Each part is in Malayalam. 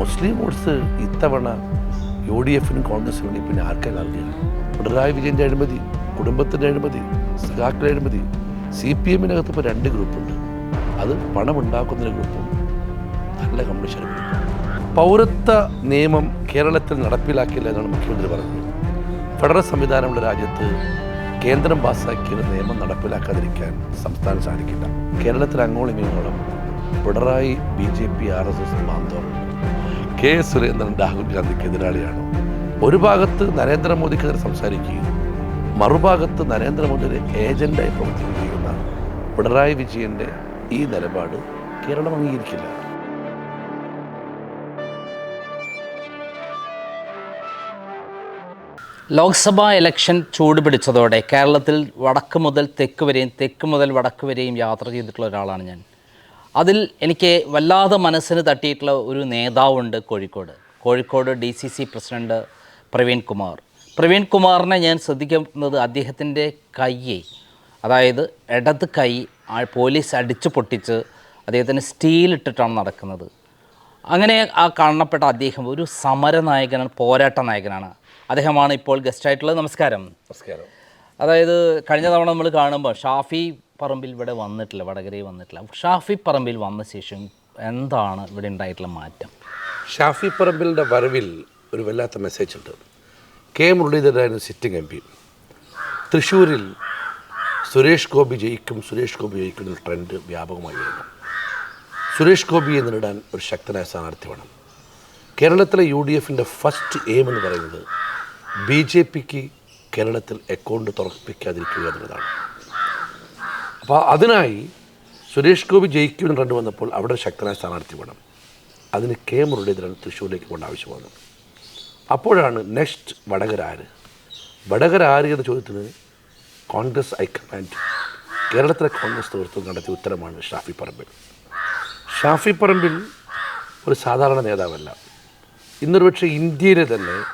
മുസ്ലിം വോട്ട്സ് ഇത്തവണ യു ഡി എഫിനും കോൺഗ്രസിനും പിന്നെ ആർക്കാ നൽകുക പിണറായി വിജയന്റെ അഴിമതി കുടുംബത്തിന്റെ അഴിമതി സഖാക്കളുടെ അഴിമതി സി പി എമ്മിനകത്ത് ഇപ്പോൾ രണ്ട് ഗ്രൂപ്പുണ്ട്. അത് പണം ഉണ്ടാക്കുന്ന ഗ്രൂപ്പും നല്ല കമ്മീഷൻ പൗരത്വ നിയമം കേരളത്തിൽ നടപ്പിലാക്കില്ല എന്നാണ് മുഖ്യമന്ത്രി പറഞ്ഞത്. ഫെഡറൽ സംവിധാനമുള്ള രാജ്യത്ത് കേന്ദ്രം പാസ്സാക്കിയ നിയമം നടപ്പിലാക്കാതിരിക്കാൻ സംസ്ഥാനം സാധിക്കില്ല. കേരളത്തിൽ അങ്ങോളം ഇങ്ങോളം Pinarayi B J P R S S ബാന്ധവം K Surendran Rahul ഗാന്ധിക്ക് എതിരാളിയാണ് ഒരു ഭാഗത്ത് നരേന്ദ്രമോദിക്കെതിരെ സംസാരിക്കുകയും മറുഭാഗത്ത് നരേന്ദ്രമോദിയുടെ ഏജന്റായി പ്രവർത്തിക്കുകയും പിണറായി വിജയന്റെ ഈ നിലപാട് കേരളം അംഗീകരിക്കില്ല. ലോക്സഭാ ഇലക്ഷൻ ചൂടുപിടിച്ചതോടെ കേരളത്തിൽ വടക്ക് മുതൽ തെക്ക് വരെയും തെക്ക് മുതൽ വടക്ക് വരെയും യാത്ര ചെയ്തിട്ടുള്ള ഒരാളാണ് ഞാൻ. അതിൽ എനിക്ക് വല്ലാതെ മനസ്സിന് തട്ടിയിട്ടുള്ള ഒരു നേതാവുണ്ട് Kozhikode. Kozhikode D C C president Praveen Kumar. Praveen കുമാറിനെ ഞാൻ ശ്രദ്ധിക്കുന്നത് അദ്ദേഹത്തിന്റെ കൈ അതായത് ഇടത് കൈ പോലീസ് അടിച്ച് പൊട്ടിച്ച് അദ്ദേഹത്തിന് സ്റ്റീലിട്ടിട്ടാണ് നടക്കുന്നത്. അങ്ങനെ ആ കാണപ്പെട്ട അദ്ദേഹം ഒരു സമരനായകനാണ് പോരാട്ട നായകനാണ്. അദ്ദേഹമാണ് ഇപ്പോൾ ഗസ്റ്റായിട്ടുള്ളത് നമസ്കാരം. നമസ്കാരം. അതായത് കഴിഞ്ഞ തവണ നമ്മൾ കാണുമ്പോൾ ഷാഫി പറമ്പിൽ ഇവിടെ വന്നിട്ടില്ല വടകരയിൽ വന്നിട്ടില്ല. ഷാഫി പറമ്പിൽ വന്ന ശേഷം എന്താണ് ഇവിടെ ഉണ്ടായിട്ടുള്ള മാറ്റം? ഷാഫി പറമ്പിലിന്റെ വരവിൽ ഒരു വല്ലാത്ത മെസ്സേജ് ഉണ്ട്. കെ മുരളീധരനായിരുന്നു സിറ്റിംഗ് എം പി തൃശ്ശൂരിൽ സുരേഷ് ഗോപി ജയിക്കും സുരേഷ് ഗോപി ജയിക്കും എന്ന ട്രെൻഡ് വ്യാപകമായി വരുന്നു. സുരേഷ് ഗോപിയെ നേരിടാൻ ഒരു ശക്തനായ സ്ഥാനാർത്ഥി വേണം കേരളത്തിലെ യു ഡി എഫിന്റെ ഫസ്റ്റ് എയിം എന്ന് പറയുന്നത് ബി ജെ പിക്ക് കേരളത്തിൽ അക്കൗണ്ട് തുറപ്പിക്കാതിരിക്കുക എന്നുള്ളതാണ്. അപ്പോൾ അതിനായി സുരേഷ് ഗോപി ജയിക്കുമെന്ന് കണ്ടു വന്നപ്പോൾ അവിടെ ശക്തനായ സ്ഥാനാർത്ഥി വേണം. അതിന് കെ മുരളീധരൻ തൃശ്ശൂരിലേക്ക് കൊണ്ട് ആവശ്യം വന്നു. അപ്പോഴാണ് നെക്സ്റ്റ് വടകര ആര്? വടകര ആര് എന്ന ചോദ്യത്തിന് കോൺഗ്രസ് ഹൈക്കമാൻഡ് കേരളത്തിലെ കോൺഗ്രസ് നേതൃത്വം നടത്തിയ ഉത്തരമാണ് ഷാഫി പറമ്പിൽ. ഷാഫി പറമ്പിൽ ഒരു സാധാരണ നേതാവല്ല. ഇന്നൊരു പക്ഷേ ഇന്ത്യയിലെ തന്നെ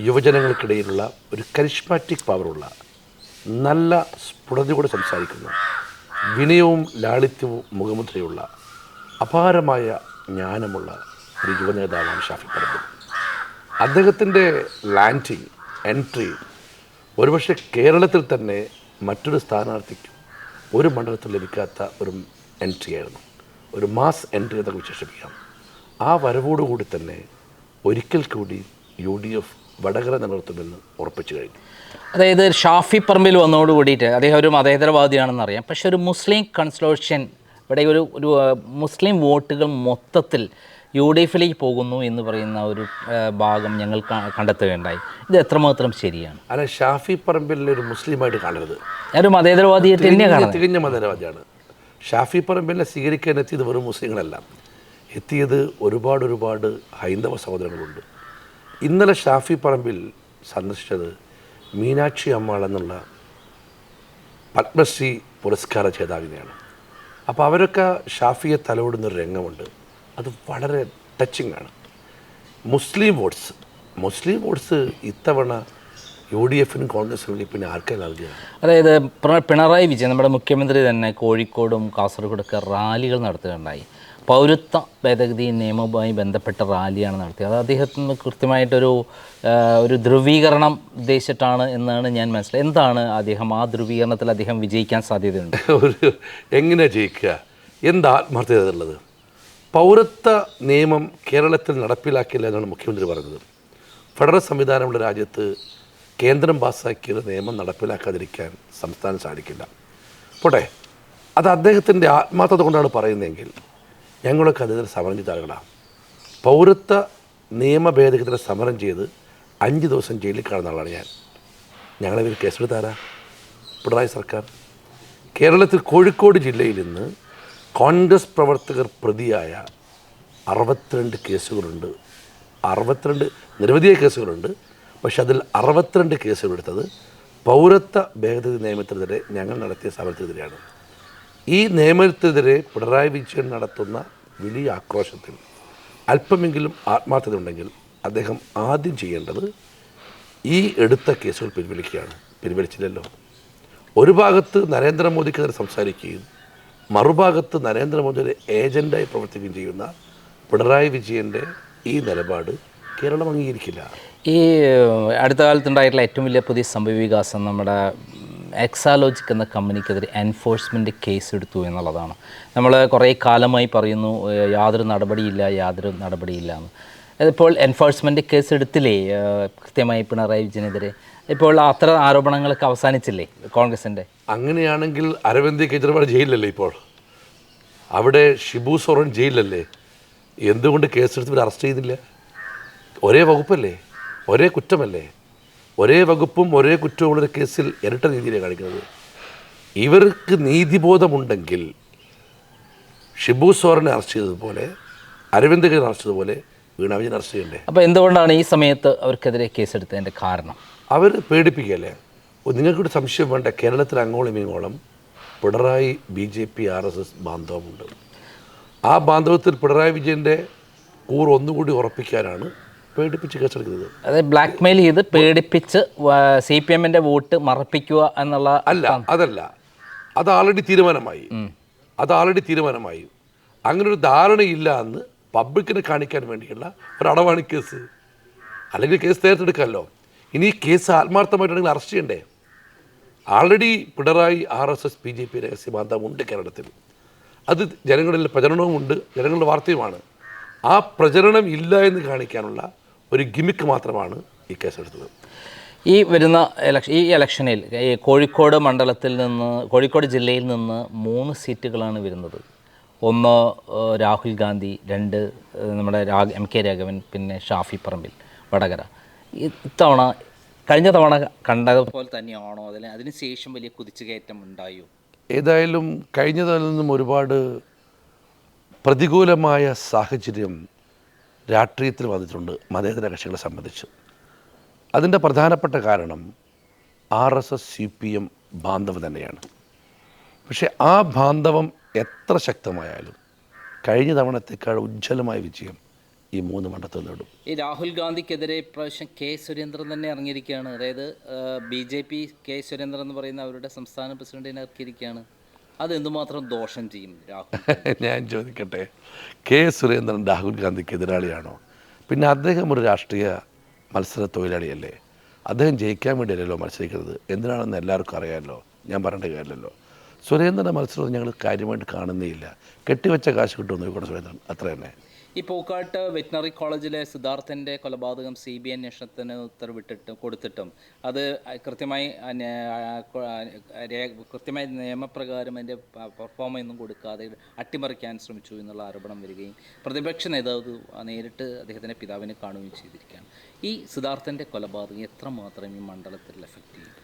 യുവജനങ്ങൾക്കിടയിലുള്ള ഒരു കരിഷ്മാറ്റിക് പവറുള്ള നല്ല സ്ഫുടതയോടെ സംസാരിക്കുന്ന. വിനയവും ലാളിത്യവും മുഖമുദ്രയുള്ള അപാരമായ ജ്ഞാനമുള്ള ഒരു യുവനേതാവാണ് ഷാഫി പറമ്പിൽ. അദ്ദേഹത്തിന്റെ ലാൻഡിങ് എൻട്രി ഒരുപക്ഷെ കേരളത്തിൽ തന്നെ മറ്റൊരു സ്ഥാനാർത്ഥിക്കും ഒരു മണ്ഡലത്തിൽ ലഭിക്കാത്ത ഒരു എൻട്രി ആയിരുന്നു. ഒരു മാസ് എൻട്രി എന്നൊക്കെ വിശേഷിപ്പിക്കാം. ആ വരവോടുകൂടി തന്നെ ഒരിക്കൽ കൂടി യു ഡി എഫ് വടകര നിലനിർത്തുമെന്ന് ഉറപ്പിച്ചു കഴിഞ്ഞു. അതായത് ഷാഫി പറമ്പിൽ വന്നതോട് കൂടിയിട്ട് അദ്ദേഹം ഒരു മതേതരവാദിയാണെന്ന് അറിയാം. പക്ഷേ ഒരു മുസ്ലിം കൺസ്ലോഷൻ ഇവിടെ ഒരു ഒരു മുസ്ലിം വോട്ടുകൾ മൊത്തത്തിൽ യു ഡി എഫിലേക്ക് പോകുന്നു എന്ന് പറയുന്ന ഒരു ഭാഗം ഞങ്ങൾ കണ്ടെത്തുകയുണ്ടായി. ഇത് എത്രമാത്രം ശരിയാണ്? അല്ല ഷാഫി പറമ്പിലിനെ ഒരു മുസ്ലിമായിട്ട് കാണരുത്. ഞാനൊരു മതേതരവാദിയെ തന്നെയാണ് തികഞ്ഞ- മതേതരവാദിയാണ്. ഷാഫി പറമ്പിലിനെ സ്വീകരിക്കാൻ എത്തിയത് വെറും മുസ്ലിങ്ങളല്ല. എത്തിയത് ഒരുപാട് ഒരുപാട് ഹൈന്ദവ സഹോദരങ്ങളുണ്ട്. ഇന്നലെ ഷാഫി പറമ്പിൽ സന്ദർശിച്ചത് മീനാക്ഷി അമ്മ എന്നുള്ള പത്മശ്രീ പുരസ്കാര ജേതാവിനെയാണ്. അപ്പോൾ അവരൊക്കെ ഷാഫിയെ ഒരു രംഗമുണ്ട്. അത് വളരെ ടച്ചിങ് ആണ്. മുസ്ലിം വോട്ട്സ് മുസ്ലിം വോട്ട്സ് ഇത്തവണ യു ഡി എഫിനും കോൺഗ്രസിനും പിന്നെ ആർക്കാ നൽകുക അതായത് പിണറായി വിജയൻ നമ്മുടെ മുഖ്യമന്ത്രി തന്നെ കോഴിക്കോടും കാസർഗോഡൊക്കെ റാലികൾ നടത്തുകയുണ്ടായി. പൗരത്വ ഭേദഗതി നിയമവുമായി ബന്ധപ്പെട്ട റാലിയാണ് നടത്തിയത്. അത് അദ്ദേഹത്തിന് കൃത്യമായിട്ടൊരു ഒരു ധ്രുവീകരണം ഉദ്ദേശിച്ചിട്ടാണ് എന്നാണ് ഞാൻ മനസ്സിലായത്. എന്താണ് അദ്ദേഹം ആ ധ്രുവീകരണത്തിൽ അദ്ദേഹം വിജയിക്കാൻ സാധ്യതയുണ്ട്? ഒരു എങ്ങനെ ജയിക്കുക? എന്ത് ആത്മാർത്ഥത ഉള്ളത്? പൗരത്വ നിയമം കേരളത്തിൽ നടപ്പിലാക്കില്ല എന്നാണ് മുഖ്യമന്ത്രി പറഞ്ഞത്. ഫെഡറൽ സംവിധാനമുള്ള രാജ്യത്ത് കേന്ദ്രം പാസ്സാക്കിയ നിയമം നടപ്പിലാക്കാതിരിക്കാൻ സംസ്ഥാനം സാധിക്കില്ല. പോട്ടെ അത് അദ്ദേഹത്തിന്റെ ആത്മാർത്ഥത കൊണ്ടാണ് പറയുന്നതെങ്കിൽ ഞങ്ങളൊക്കെ അതിനെതിരെ സമരം ചെയ്ത ആളുകളാണ് പൗരത്വ നിയമ ഭേദഗതിയുടെ സമരം ചെയ്ത് അഞ്ച് ദിവസം ജയിലിൽ കാണുന്ന ആളാണ് ഞാൻ. ഞങ്ങളെ കേസെടുത്താരാ? പിണറായി സർക്കാർ. കേരളത്തിൽ കോഴിക്കോട് ജില്ലയിൽ നിന്ന് കോൺഗ്രസ് പ്രവർത്തകർ പ്രതിയായ അറുപത്തിരണ്ട് കേസുകളുണ്ട്. അറുപത്തിരണ്ട് നിരവധിയായ കേസുകളുണ്ട്. പക്ഷെ അതിൽ അറുപത്തിരണ്ട് കേസുകളെടുത്തത് പൗരത്വ ഭേദഗതി നിയമത്തിനെതിരെ ഞങ്ങൾ നടത്തിയ സമരത്തിനെതിരെയാണ്. ഈ നിയമത്തിനെതിരെ പിണറായി വിജയൻ നടത്തുന്ന വലിയ ആക്രോശത്തിൽ അല്പമെങ്കിലും ആത്മാർത്ഥത ഉണ്ടെങ്കിൽ അദ്ദേഹം ആദ്യം ചെയ്യേണ്ടത് ഈ എടുത്ത കേസുകൾ പിൻവലിക്കുകയാണ്. പിൻവലിച്ചില്ലല്ലോ. ഒരു ഭാഗത്ത് നരേന്ദ്രമോദിക്കെതിരെ സംസാരിക്കുകയും മറുഭാഗത്ത് നരേന്ദ്രമോദിയുടെ ഏജന്റായി പ്രവർത്തിക്കുകയും ചെയ്യുന്ന പിണറായി വിജയന്റെ ഈ നിലപാട് കേരളം അംഗീകരിക്കില്ല. ഈ അടുത്ത കാലത്തുണ്ടായിട്ടുള്ള ഏറ്റവും വലിയ പുതിയ സംഭവ വികാസം നമ്മുടെ എക്സാലോജിക് എന്ന കമ്പനിക്കെതിരെ എൻഫോഴ്സ്മെന്റ് കേസ് എടുത്തു എന്നുള്ളതാണ്. നമ്മൾ കുറേ കാലമായി പറയുന്നു യാതൊരു നടപടിയില്ല യാതൊരു നടപടിയില്ല എന്ന്. ഇപ്പോൾ എൻഫോഴ്സ്മെന്റ് കേസ് എടുത്തില്ലേ? കൃത്യമായി പിണറായി വിജയനെതിരെ. ഇപ്പോൾ അത്ര ആരോപണങ്ങളൊക്കെ അവസാനിച്ചില്ലേ കോൺഗ്രസിന്റെ? അങ്ങനെയാണെങ്കിൽ അരവിന്ദ് കെജ്രിവാൾ ജയിലല്ലേ ഇപ്പോൾ? അവിടെ ഷിബു സോറൻ ജയിലല്ലേ എന്തുകൊണ്ട് കേസെടുത്ത് അറസ്റ്റ് ചെയ്തില്ല? ഒരേ വകുപ്പല്ലേ? ഒരേ കുറ്റമല്ലേ? ഒരേ വകുപ്പും ഒരേ കുറ്റമുള്ളൊരു കേസിൽ ഇരട്ട രീതിയിലാണ് കാണിക്കുന്നത്. ഇവർക്ക് നീതിബോധമുണ്ടെങ്കിൽ ഷിബു സോറിനെ അറസ്റ്റ് ചെയ്തതുപോലെ അരവിന്ദ് കെ അറസ്റ്റ് ചെയ്തതുപോലെ വീണ വിജയൻ അറസ്റ്റ് ചെയ്യണ്ടേ? അപ്പോൾ എന്തുകൊണ്ടാണ് ഈ സമയത്ത് അവർക്കെതിരെ കേസെടുത്തതിന്റെ കാരണം? അവർ പേടിപ്പിക്കുകയല്ലേ? നിങ്ങൾക്കൊരു സംശയം വേണ്ട. കേരളത്തിൽ അങ്ങോളം ഇങ്ങോളം Pinarayi B J P R S S ബാന്ധവമുണ്ട്. ആ ബാന്ധവത്തിൽ പിണറായി വിജയന്റെ കൂർ ഒന്നുകൂടി ഉറപ്പിക്കാനാണ് പേടിപ്പിച്ച് കേസെടുക്കുന്നത്. അതായത് ബ്ലാക്ക് മെയിൽ ചെയ്ത് പേടിപ്പിച്ച് സി പി എമ്മിന്റെ വോട്ട് മറപ്പിക്കുക എന്നുള്ള അല്ല അതല്ല. അത് ആൾറെഡി തീരുമാനമായി. അത് ആൾറെഡി തീരുമാനമായി. അങ്ങനെ ഒരു ധാരണയില്ല എന്ന് പബ്ലിക്കിനെ കാണിക്കാൻ വേണ്ടിയുള്ള ഒരു അടവാണ് കേസ്. അല്ലെങ്കിൽ കേസ് തേർത്തെടുക്കാമല്ലോ ഇനി ഈ കേസ് ആത്മാർത്ഥമായിട്ടുണ്ടെങ്കിൽ അറസ്റ്റ് ചെയ്യണ്ടേ? Already Pinarayi R S S B J P രഹസ്യബാന്ധമുണ്ട് കേരളത്തിൽ. അത് ജനങ്ങളിൽ പ്രചരണവുമുണ്ട് ജനങ്ങളുടെ വാർത്തയുമാണ്. ആ പ്രചരണം ഇല്ല എന്ന് കാണിക്കാനുള്ള ഒരു ഗിമിക്ക് മാത്രമാണ് ഈ കേസെടുത്തത് ഈ വരുന്ന ഇലക്ഷൻ ഈ ഇലക്ഷനിൽ ഈ കോഴിക്കോട് മണ്ഡലത്തിൽ നിന്ന് കോഴിക്കോട് ജില്ലയിൽ നിന്ന് മൂന്ന് സീറ്റുകളാണ് വരുന്നത്. ഒന്ന് രാഹുൽ ഗാന്ധി രണ്ട് നമ്മുടെ രാ എം കെ രാഘവൻ പിന്നെ ഷാഫി പറമ്പിൽ വടകര. ഇത്തവണ കഴിഞ്ഞ തവണ കണ്ടതുപോലെ തന്നെയാണോ? അതിൽ അതിനുശേഷം വലിയ കുതിച്ചുകയറ്റം ഉണ്ടായോ? ഏതായാലും കഴിഞ്ഞതിൽ നിന്നും ഒരുപാട് പ്രതികൂലമായ സാഹചര്യം രാഷ്ട്രീയത്തിൽ വന്നിട്ടുണ്ട് മതേതര കക്ഷികളെ സംബന്ധിച്ച്. അതിന്റെ പ്രധാനപ്പെട്ട കാരണം R S S C P M ബാന്ധവം തന്നെയാണ്. പക്ഷേ ആ ബാന്ധവം എത്ര ശക്തമായാലും കഴിഞ്ഞ തവണത്തേക്കാൾ ഉജ്ജ്വലമായ വിജയം ഈ മൂന്ന് മണ്ഡലത്തിൽ നേടും. ഈ രാഹുൽ ഗാന്ധിക്കെതിരെ ഇപ്രാവശ്യം കെ സുരേന്ദ്രൻ തന്നെ ഇറങ്ങിയിരിക്കുകയാണ്. അതായത് B J P K Surendran എന്ന് പറയുന്ന അവരുടെ സംസ്ഥാന പ്രസിഡന്റിനെ ഇറക്കിയിരിക്കുകയാണ്. അത് എന്തുമാത്രം ദോഷം ചെയ്യും ഞാൻ ചോദിക്കട്ടെ. കെ സുരേന്ദ്രൻ രാഹുൽ ഗാന്ധിക്ക് എതിരാളിയാണോ? പിന്നെ അദ്ദേഹം ഒരു രാഷ്ട്രീയ മത്സര തൊഴിലാളിയല്ലേ? അദ്ദേഹം ജയിക്കാൻ വേണ്ടിയല്ലോ മത്സരിക്കുന്നത്. എന്തിനാണെന്ന് എല്ലാവർക്കും അറിയാമല്ലോ. ഞാൻ പറഞ്ഞ കാര്യമല്ലോ സുരേന്ദ്രന്റെ മത്സരം ഞങ്ങൾ കാര്യമായിട്ട് കാണുന്നേയില്ല കെട്ടിവെച്ച കാശ് കിട്ടുമെന്ന് നോക്കിക്കോട്ടെ സുരേന്ദ്രൻ. അത്ര തന്നെ ഈ പൂക്കാട്ട് വെറ്റിനറി കോളേജിലെ സിദ്ധാർത്ഥന്റെ കൊലപാതകം സി ബി അന്വേഷണത്തിന് ഉത്തരവിട്ടിട്ട് കൊടുത്തിട്ടും. അത് കൃത്യമായി കൃത്യമായി നിയമപ്രകാരം അതിന്റെ പെർഫോമൊന്നും കൊടുക്കാതെ അട്ടിമറിക്കാൻ ശ്രമിച്ചു എന്നുള്ള ആരോപണം വരികയും പ്രതിപക്ഷ നേതാവ് നേരിട്ട് അദ്ദേഹത്തിന്റെ പിതാവിനെ കാണുകയും ചെയ്തിരിക്കുകയാണ്. ഈ സിദ്ധാർത്ഥന്റെ കൊലപാതകം എത്രമാത്രം ഈ മണ്ഡലത്തിൽ എഫക്റ്റ് ചെയ്യും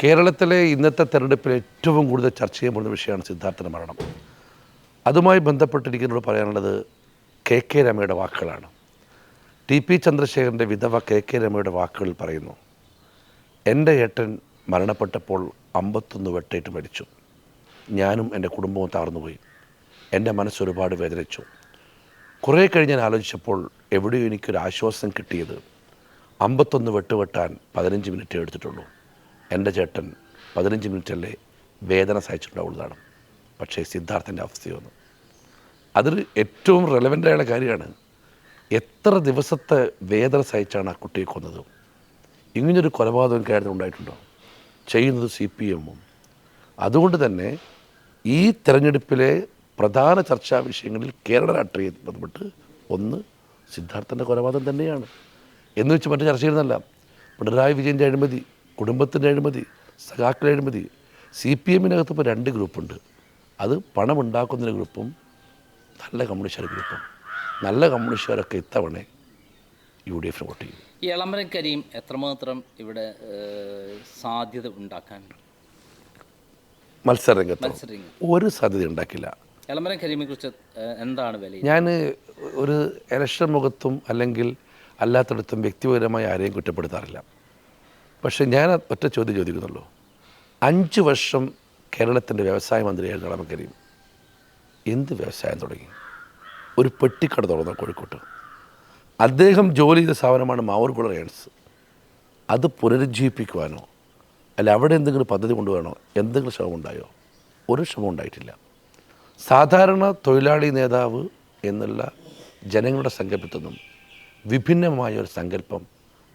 കേരളത്തിലെ ഇന്നത്തെ തെരഞ്ഞെടുപ്പിൽ ഏറ്റവും കൂടുതൽ ചർച്ച ചെയ്യപ്പെടുന്ന വിഷയമാണ് സിദ്ധാർത്ഥന്റെ മരണം. അതുമായി ബന്ധപ്പെട്ടിരിക്കുന്നതോട് പറയാനുള്ളത് കെ കെ രമയുടെ വാക്കുകളാണ്. ടി പി ചന്ദ്രശേഖരന്റെ വിധവ കെ കെ രമയുടെ വാക്കുകളിൽ പറയുന്നു എന്റെ ഏട്ടൻ മരണപ്പെട്ടപ്പോൾ അമ്പത്തൊന്ന് വെട്ടേറ്റ് മരിച്ചു. ഞാനും എന്റെ കുടുംബവും താർന്നുപോയി എന്റെ മനസ്സൊരുപാട് വേദനിച്ചു. കുറേ കഴിഞ്ഞ് ഞാൻ ആലോചിച്ചപ്പോൾ എവിടെയോ എനിക്കൊരു ആശ്വാസം കിട്ടിയത് അമ്പത്തൊന്ന് വെട്ടുവെട്ടാൻ പതിനഞ്ച് മിനിറ്റ് എടുത്തിട്ടുള്ളൂ. എന്റെ ചേട്ടൻ പതിനഞ്ച് മിനിറ്റല്ലേ വേദന സഹിച്ചിട്ടുണ്ടാവുള്ളതാണ് പക്ഷേ സിദ്ധാർത്ഥന്റെ അവസ്ഥയൊന്നും അതൊരു ഏറ്റവും റെലവന്റായുള്ള കാര്യമാണ് എത്ര ദിവസത്തെ വേദന സഹിച്ചാണ് ആ കുട്ടിയെ കൊന്നത്? ഇങ്ങനൊരു കൊലപാതകം കേരളത്തിൽ ഉണ്ടായിട്ടുണ്ടോ? ചെയ്യുന്നത് സി പി എമ്മും അതുകൊണ്ട് തന്നെ ഈ തെരഞ്ഞെടുപ്പിലെ പ്രധാന ചർച്ചാ വിഷയങ്ങളിൽ കേരള രാഷ്ട്രീയത്തിൽ ബന്ധപ്പെട്ട് ഒന്ന് സിദ്ധാർത്ഥന്റെ കൊലപാതകം തന്നെയാണ്. എന്ന് വെച്ച് മറ്റു ചർച്ച ചെയ്യുന്നതല്ല. പിണറായി വിജയന്റെ അഴിമതി കുടുംബത്തിന്റെ അഴിമതി സഖാക്കളുടെ അഴിമതി സി പി എമ്മിനകത്ത് ഇപ്പോൾ രണ്ട് ഗ്രൂപ്പുണ്ട്. അത് പണമുണ്ടാക്കുന്നതിന് ഗ്രൂപ്പും നല്ല കമ്മ്യൂണിസ്റ്റ് ഗ്രൂപ്പും നല്ല കമ്മ്യൂണിസ്റ്റുകാരൊക്കെ ഇത്തവണ യു ഡി എഫിന് വോട്ട് ചെയ്യും ഈ എളമരം കരീം എത്രമാത്രം ഇവിടെ സാധ്യത ഉണ്ടാക്കാൻ? മത്സരരംഗത്ത്? ഒരു സാധ്യത ഉണ്ടാക്കില്ല. എളമരം കരീമിനെ കുറിച്ച് എന്താണ് വില ഞാൻ ഒരു ഇലക്ഷൻ മുഖത്തും അല്ലെങ്കിൽ അല്ലാത്തടത്തും വ്യക്തിപരമായി ആരെയും കുറ്റപ്പെടുത്താറില്ല. പക്ഷേ ഞാൻ ഒറ്റ ചോദ്യം ചോദിക്കുന്നുള്ളൂ. അഞ്ച് വർഷം കേരളത്തിന്റെ വ്യവസായ മന്ത്രിയായിരുന്നു ഇളമക്കരീം എന്ത് വ്യവസായം തുടങ്ങി? ഒരു പെട്ടിക്കട തുറന്ന കോഴിക്കോട്ട്. അദ്ദേഹം ജോലി ചെയ്ത സ്ഥാപനമാണ് മാവൂർകുള റയൻസ് അത് പുനരുജ്ജീവിപ്പിക്കുവാനോ അല്ല അവിടെ എന്തെങ്കിലും പദ്ധതി കൊണ്ടുവരണോ എന്തെങ്കിലും ശ്രമം ഉണ്ടായോ ഒരു ശ്രമം ഉണ്ടായിട്ടില്ല. സാധാരണ തൊഴിലാളി നേതാവ് എന്നുള്ള ജനങ്ങളുടെ സങ്കല്പത്തിൽ നിന്നും വിഭിന്നമായ ഒരു സങ്കല്പം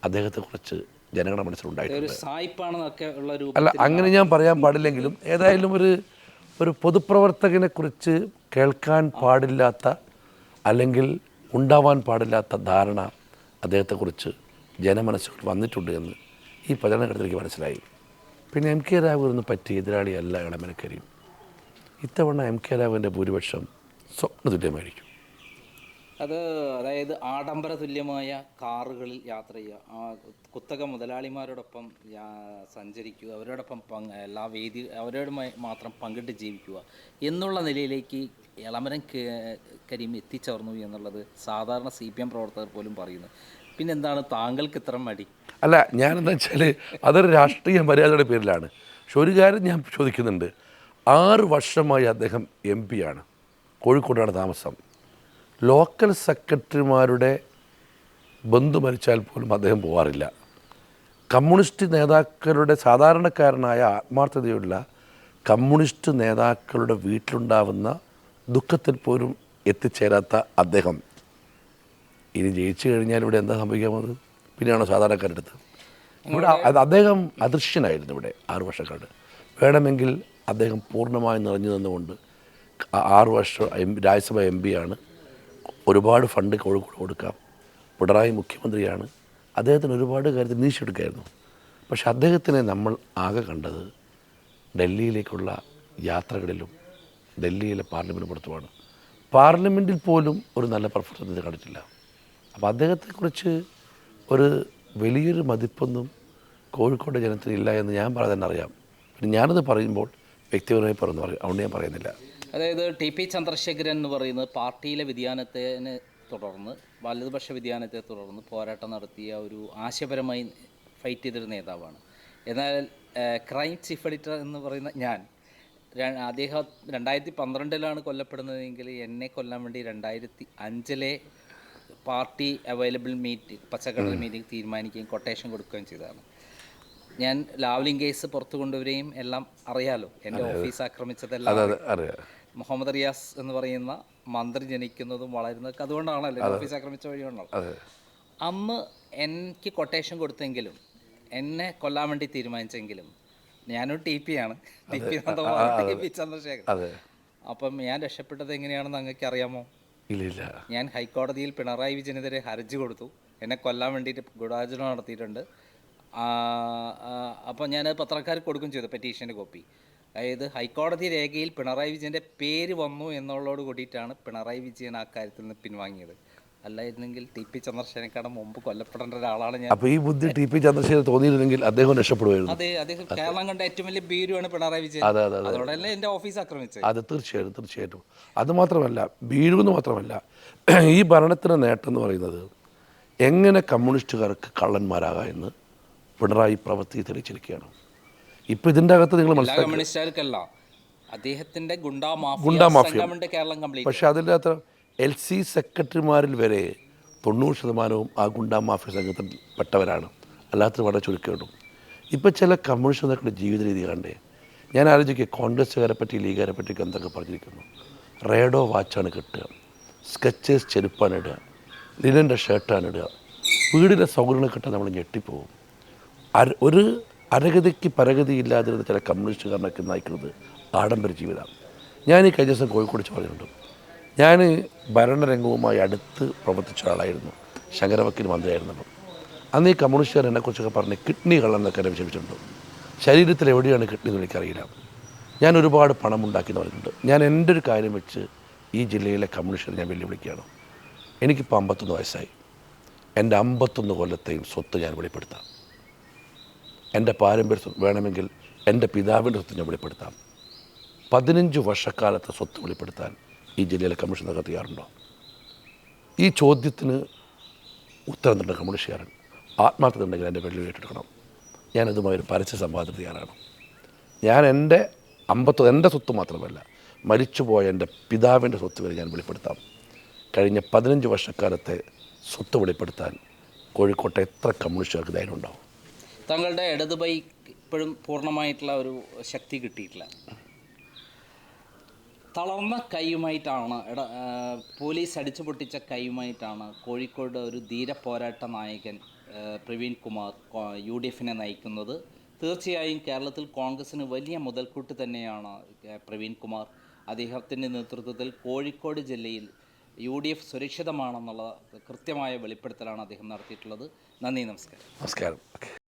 അദ്ദേഹത്തെക്കുറിച്ച് ജനങ്ങളുടെ മനസ്സിലുണ്ടായിട്ടുണ്ട് അല്ല അങ്ങനെ ഞാൻ പറയാൻ പാടില്ലെങ്കിലും ഏതായാലും ഒരു ഒരു പൊതുപ്രവർത്തകനെ കുറിച്ച് കേൾക്കാൻ പാടില്ലാത്ത അല്ലെങ്കിൽ ഉണ്ടാവാൻ പാടില്ലാത്ത ധാരണ അദ്ദേഹത്തെക്കുറിച്ച് ജനമനസ്സിൽ വന്നിട്ടുണ്ട് എന്ന് ഈ പ്രചരണഘട്ടത്തിൽ എനിക്ക് മനസ്സിലായി. പിന്നെ എം കെ രാഘവനൊന്നും പറ്റിയ എതിരാളിയല്ല ഇളമനക്കരി ഇത്തവണ എം കെ രാഘവന്റെ ഭൂരിപക്ഷം സ്വപ്നതുല്യമായിരിക്കും. അത് അതായത് ആഡംബര തുല്യമായ കാറുകളിൽ യാത്ര ചെയ്യുക. കുത്തക മുതലാളിമാരോടൊപ്പം സഞ്ചരിക്കുക അവരോടൊപ്പം പങ്ക് എല്ലാ വേദി അവരോടുമായി മാത്രം പങ്കിട്ട് ജീവിക്കുക എന്നുള്ള നിലയിലേക്ക് ഇളമരം കരീം എത്തിച്ചേർന്നു എന്നുള്ളത് സാധാരണ സി പി എം പ്രവർത്തകർ പോലും പറയുന്നു. പിന്നെന്താണ് താങ്കൾക്ക് ഇത്ര മടി? അല്ല ഞാനെന്താ വെച്ചാൽ അതൊരു രാഷ്ട്രീയ മര്യാദയുടെ പേരിലാണ്. പക്ഷെ ഒരു കാര്യം ഞാൻ ചോദിക്കുന്നുണ്ട്. ആറ് വർഷമായി അദ്ദേഹം എം ആണ്. കോഴിക്കോടാണ് താമസം. ലോക്കൽ സെക്രട്ടറിമാരുടെ ബന്ധു മരിച്ചാൽ പോലും അദ്ദേഹം പോകാറില്ല കമ്മ്യൂണിസ്റ്റ് നേതാക്കളുടെ സാധാരണക്കാരനായ ആത്മാർത്ഥതയുള്ള കമ്മ്യൂണിസ്റ്റ് നേതാക്കളുടെ വീട്ടിലുണ്ടാവുന്ന ദുഃഖത്തിൽ പോലും എത്തിച്ചേരാത്ത അദ്ദേഹം. ഇനി ജയിച്ചു കഴിഞ്ഞാൽ ഇവിടെ എന്താ സംഭവിക്കാമത്? പിന്നെയാണോ സാധാരണക്കാരുടെ അടുത്ത്? ഇവിടെ അത് അദ്ദേഹം അദൃശ്യനായിരുന്നു ഇവിടെ ആറു വർഷക്കാട് വേണമെങ്കിൽ അദ്ദേഹം പൂർണമായി നിറഞ്ഞു നിന്നുകൊണ്ട് ആറു വർഷം എം രാജ്യസഭ എം ആണ് ഒരുപാട് ഫണ്ട് കോഴിക്കോട് കൊടുക്കാം. പിണറായി മുഖ്യമന്ത്രിയാണ്. അദ്ദേഹത്തിന് ഒരുപാട് കാര്യത്തിൽ നീച്ചെടുക്കായിരുന്നു പക്ഷെ അദ്ദേഹത്തിനെ നമ്മൾ ആകെ കണ്ടത് ഡൽഹിയിലേക്കുള്ള യാത്രകളിലും ഡൽഹിയിലെ പാർലമെന്റ് പുറത്തുമാണ്. പാർലമെന്റിൽ പോലും ഒരു നല്ല പെർഫോമൻസ് കണ്ടിട്ടില്ല. അപ്പോൾ അദ്ദേഹത്തെക്കുറിച്ച് ഒരു വലിയൊരു മതിപ്പൊന്നും കോഴിക്കോട് ജനത്തിന് ഇല്ല എന്ന് ഞാൻ പറയാൻ അറിയാം. പിന്നെ ഞാനത് പറയുമ്പോൾ വ്യക്തിപരമായി പറഞ്ഞു പറയും അതുകൊണ്ട് ഞാൻ പറയുന്നില്ല. അതായത് ടി പി ചന്ദ്രശേഖരൻ എന്ന് പറയുന്നത് പാർട്ടിയിലെ വ്യതിയാനത്തിന് തുടർന്ന് വലതുപക്ഷ വ്യതിയാനത്തെ തുടർന്ന് പോരാട്ടം നടത്തിയ ഒരു ആശയപരമായി ഫൈറ്റ് ചെയ്തൊരു നേതാവാണ്. എന്നാൽ ക്രൈം ചീഫ് എഡിറ്റർ എന്ന് പറയുന്ന ഞാൻ അദ്ദേഹം രണ്ടായിരത്തി പന്ത്രണ്ടിലാണ് കൊല്ലപ്പെടുന്നതെങ്കിൽ എന്നെ കൊല്ലാൻ വേണ്ടി രണ്ടായിരത്തി അഞ്ചിലെ പാർട്ടി അവൈലബിൾ മീറ്റ് പച്ചക്കടൽ മീറ്റിംഗ് തീരുമാനിക്കുകയും കൊട്ടേഷൻ കൊടുക്കുകയും ചെയ്തതാണ്. ഞാൻ ലാവ്ലിംഗ് കേസ് പുറത്തു കൊണ്ടുവരികയും എല്ലാം അറിയാലോ. എന്റെ ഓഫീസ് ആക്രമിച്ചതെല്ലാം അറിയാം. മുഹമ്മദ് റിയാസ് എന്ന് പറയുന്ന മന്ത്രി ജനിക്കുന്നതും വളരുന്നതൊക്കെ അതുകൊണ്ടാണല്ലോ ഓഫീസ് ആക്രമിച്ച വഴിയാണല്ലോ അന്ന് എനിക്ക് കൊട്ടേഷൻ കൊടുത്തെങ്കിലും എന്നെ കൊല്ലാൻ വേണ്ടി തീരുമാനിച്ചെങ്കിലും ഞാനൊരു ടി പി ആണ്. T P T P Chandrasekharan. അതെ. അപ്പം ഞാൻ രക്ഷപ്പെട്ടത് എങ്ങനെയാണെന്ന് അങ്ങക്ക് അറിയാമോ? ഇല്ല ഇല്ല. ഞാൻ ഹൈക്കോടതിയിൽ പിണറായി വിജയനെതിരെ ഹർജി കൊടുത്തു. എന്നെ കൊല്ലാൻ വേണ്ടിയിട്ട് ഗൂഢാചരണം നടത്തിയിട്ടുണ്ട്. അപ്പോൾ ഞാൻ പത്രക്കാർക്ക് കൊടുക്കും ചെയ്തു പെറ്റീഷന്റെ കോപ്പി അതായത് ഹൈക്കോടതി രേഖയിൽ പിണറായി വിജയന്റെ പേര് വന്നു എന്നുള്ളതോട് കൂടിയിട്ടാണ് പിണറായി വിജയൻ ആ കാര്യത്തിൽ നിന്ന് പിൻവാങ്ങിയത്. അല്ലായിരുന്നെങ്കിൽ ടി പി ചന്ദ്രശേഖരനേക്കാളും മുമ്പ് കൊല്ലപ്പെടേണ്ട ഒരാളാണ് ഞാൻ. അപ്പോൾ ഈ ബുദ്ധി ടി പി ചന്ദ്രശേഖരൻ തോന്നിയിരുന്നെങ്കിൽ അദ്ദേഹം രക്ഷപ്പെടുമായിരുന്നു. അതെ അദ്ദേഹം കേരളം കണ്ട ഏറ്റവും വലിയ ഭീരുവാണ് പിണറായി വിജയൻ. അതെ അതെ അതെ അതോടല്ലേ എന്റെ ഓഫീസ് ആക്രമിച്ചത്. അത് തീർച്ചയായിട്ടും തീർച്ചയായിട്ടും. അത് മാത്രമല്ല എന്ന് മാത്രമല്ല ഈ ഭരണത്തിന്റെ നേട്ടം എന്ന് പറയുന്നത് എങ്ങനെ കമ്മ്യൂണിസ്റ്റുകാർക്ക് കള്ളന്മാരാകാം എന്ന് പിണറായി പ്രവൃത്തി തെളിയിച്ചിരിക്കുകയാണ്. ഇപ്പോൾ ഇതിന്റെ അകത്ത് നിങ്ങൾ എല്ലാ മനസ്സിലാക്കി. കമ്മ്യൂണിസ്റ്റുകാർക്കല്ല. അദ്ദേഹത്തിന്റെ ഗുണ്ടാ മാഫിയ പക്ഷേ അതിന്റെ അകത്ത് എൽ സി സെക്രട്ടറിമാരിൽ വരെ തൊണ്ണൂറ് ശതമാനവും ആ ഗുണ്ടാ മാഫിയ സംഘത്തിൽ പെട്ടവരാണ്. അല്ലാത്തത് വളരെ ചുരുക്കമുള്ളൂ ഇപ്പോൾ ചില കമ്മ്യൂണിസ്റ്റ് നേതാക്കളുടെ ജീവിത രീതി കണ്ടേ. ഞാൻ ആലോചിക്കുക കോൺഗ്രസ്സുകാരെ പറ്റി ലീഗുകാരെ പറ്റി എന്തൊക്കെ പറഞ്ഞിരിക്കുന്നു. റേഡോ വാച്ചാണ് കിട്ടുക. സ്കെച്ചേഴ്സ് ചെരുപ്പാണ് ഇടുക. ലിനന്റെ ഷർട്ടാണ് ഇടുക. വീടിന്റെ സൗകര്യങ്ങൾ കിട്ടാൻ നമ്മൾ ഞെട്ടിപ്പോവും ഒരു അരഗതിക്ക് പരഗതി ഇല്ലാതിരുന്ന ചില കമ്മ്യൂണിസ്റ്റുകാരനൊക്കെ നയിക്കുന്നത് ആഡംബര ജീവിതമാണ് ഞാൻ ഈ കഴിഞ്ഞ ദിവസം കോഴിക്കോട് ചോദിച്ചിട്ടുണ്ട്. ഞാൻ ഭരണരംഗവുമായി അടുത്ത് പ്രവർത്തിച്ച ഒരാളായിരുന്നു. ശങ്കരവക്കിന് മന്ത്രിയായിരുന്നപ്പം അന്ന് ഈ കമ്മ്യൂണിസ്റ്റുകാർ എന്നെക്കുറിച്ചൊക്കെ പറഞ്ഞ് കിഡ്നി കള്ളെന്നൊക്കെ എന്നെ വിശേഷിച്ചിട്ടുണ്ട് ശരീരത്തിൽ എവിടെയാണ് കിഡ്നി എന്ന് എനിക്കറിയില്ല. ഞാൻ ഒരുപാട് പണം ഉണ്ടാക്കി എന്ന് പറഞ്ഞിട്ടുണ്ട്. ഞാൻ എന്റെ ഒരു കാര്യം വെച്ച് ഈ ജില്ലയിലെ കമ്മ്യൂണിസ്റ്റുകാരെ ഞാൻ വെല്ലുവിളിക്കുകയാണ്. എനിക്കിപ്പോൾ അമ്പത്തൊന്ന് വയസ്സായി. എന്റെ അമ്പത്തൊന്ന് കൊല്ലത്തെയും സ്വത്ത് ഞാൻ വെളിപ്പെടുത്താം. എന്റെ പാരമ്പര്യ വേണമെങ്കിൽ എന്റെ പിതാവിന്റെ സ്വത്ത് ഞാൻ വെളിപ്പെടുത്താം. പതിനഞ്ച് വർഷക്കാലത്തെ സ്വത്ത് വെളിപ്പെടുത്താൻ ഈ ജില്ലയിലെ കമ്മീഷൻ നടത്തി തയ്യാറുണ്ടോ? ഈ ചോദ്യത്തിന് ഉത്തരം തന്നെ കമ്മ്യൂണിസ്റ്റുകാരൻ ആത്മാർത്ഥത ഉണ്ടെങ്കിൽ എന്റെ വെള്ളി ഏറ്റെടുക്കണം. ഞാനതുമായി ഒരു പരസ്യ സംവാദത്തിന് തയ്യാറാണ് ഞാൻ എന്റെ അമ്പത്തൊന്ന് എന്റെ സ്വത്ത് മാത്രമല്ല മരിച്ചുപോയ എന്റെ പിതാവിന്റെ സ്വത്ത് വരെ ഞാൻ വെളിപ്പെടുത്താം. കഴിഞ്ഞ പതിനഞ്ച് വർഷക്കാലത്തെ സ്വത്ത് വെളിപ്പെടുത്താൻ കോഴിക്കോട്ടെ എത്ര കമ്മ്യൂണിസ്റ്റുകാർക്ക് ധൈര്യം ഉണ്ടാവും താങ്കളുടെ ഇടത് ബൈ ഇപ്പോഴും പൂർണമായിട്ടുള്ള ഒരു ശക്തി കിട്ടിയിട്ടില്ല. തളർന്ന കൈയുമായിട്ടാണ് ഇട പോലീസ് അടിച്ചു പൊട്ടിച്ച കൈയുമായിട്ടാണ് കോഴിക്കോട് ഒരു ധീര പോരാട്ട നായകൻ പ്രവീൺ കുമാർ കോ- യു ഡി എഫിനെ നയിക്കുന്നത്. തീർച്ചയായും കേരളത്തിൽ കോൺഗ്രസിന് വലിയ മുതൽക്കൂട്ട് തന്നെയാണ് പ്രവീൺ കുമാർ. അദ്ദേഹത്തിന്റെ നേതൃത്വത്തിൽ കോഴിക്കോട് ജില്ലയിൽ യു ഡി എഫ് സുരക്ഷിതമാണെന്നുള്ള കൃത്യമായ വെളിപ്പെടുത്തലാണ് അദ്ദേഹം നടത്തിയിട്ടുള്ളത്. നന്ദി നമസ്കാരം. നമസ്കാരം.